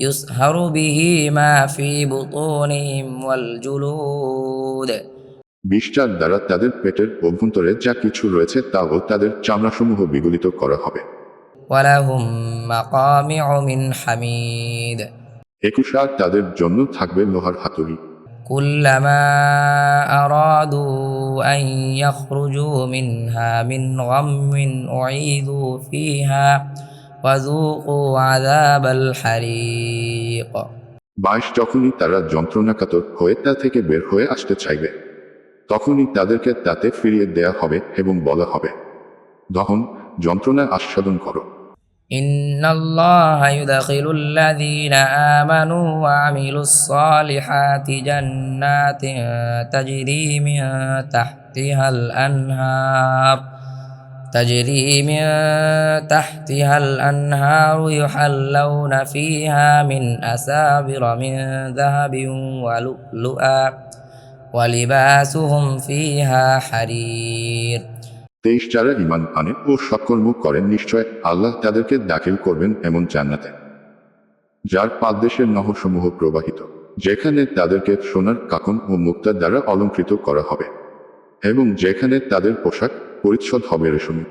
يسهر به ما في بطونهم والجلود বিষটার দ্বারা তাদের পেটের অভ্যন্তরে যা কিছু রয়েছে তাও তাদের চামড়াসমূহ বিগলিত করা হবে ولهم مقامع من حميد একুশ আর তাদের জন্য থাকবে লোহার হাতুড়ি كلما أرادوا أن يخرجوا منها من غم أعيذوا فيها وذوقوا عذاب الحريق বাইশ যখনই তারা যন্ত্রণাকাতর হয়ে তা থেকে বের হয়ে আসতে চাইবে তখনই তাদেরকে তাতে ফিরিয়ে দেয়া হবে এবং বলা হবে দহন যন্ত্রণা আস্বাদন করো إن الله يدخل الذين آمنوا وعملوا الصالحات جنات تجري من تحتها الأنهار تجري من تحتها الأنهار يحلون فيها من أسابر من ذهب ولؤلؤا ولباسهم فيها حرير তেইশ যারা ইমান আনে ও সৎকর্ম করেন নিশ্চয় আল্লাহ তাদেরকে দাখিল করবেন এমন জান্নাতে যার পাদদেশের নহরসমূহ প্রবাহিত যেখানে তাদেরকে সোনার কাকন ও মুক্তা দ্বারা অলঙ্কৃত করা হবে এবং যেখানে তাদের পোশাক পরিচ্ছদ হবে রেশমী।